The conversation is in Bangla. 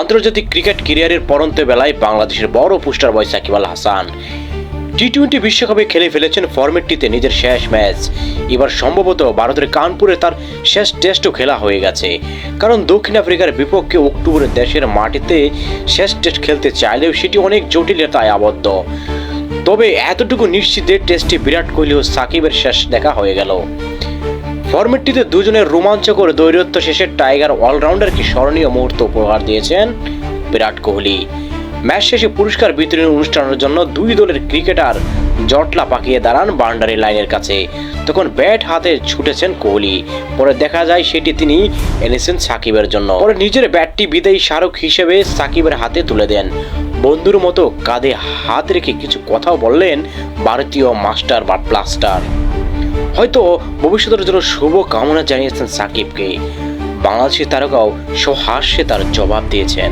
আন্তর্জাতিক ক্রিকেট কেরিয়ারের পরন্ত বেলায় বাংলাদেশের বড় poster boy Shakib Al Hasan. T twenty বিশ্বকাপে খেলে ফেলেছেন ফরম্যাটটিতে নিজের শেষ ম্যাচ। এবার সম্ভবত ভারতের কানপুরে তার শেষ টেস্টও খেলা হয়ে গেছে। কারণ দক্ষিণ আফ্রিকার বিপক্ষে অক্টোবরে দেশের মাটিতে শেষ টেস্ট খেলতে চাইলেও সেটি অনেক জটিলতায় আবদ্ধ। তবে এতটুকু নিশ্চিত যে টেস্টে বিরাট কোহলি ও সাকিবের শেষ দেখা হয়ে গেল। ফরম্যাটটিতে দুজনের রোমাঞ্চকর দৈরত্ব শেষে টাইগার অলরাউন্ডারকে স্মরণীয় মুহূর্ত উপহার দিয়েছেন? বিরাট কোহলি। ম্যাচ শেষে পুরস্কার বিতরণী অনুষ্ঠানের জন্য দুই দলের ক্রিকেটার জটলা পাকিয়ে দাঁড়ান বাউন্ডারি লাইনের কাছে। তখন ব্যাট হাতে ছুটেছেন কোহলি। পরে দেখা যায় সেটি তিনি এনেছেন সাকিবের জন্য। পরে নিজের ব্যাটটি বিদায়ী স্মারক হিসেবে সাকিবের হাতে তুলে দেন। বন্ধুর মতো কাঁধে হাত রেখে কিছু কথাও বললেন ভারতীয় মাস্টার বা প্লাস্টার। হয়তো ভবিষ্যতের জন্য শুভ কামনা জানিয়েছেন সাকিবকে। বাংলাদেশের তারকাও সহাস্যে তার জবাব দিয়েছেন।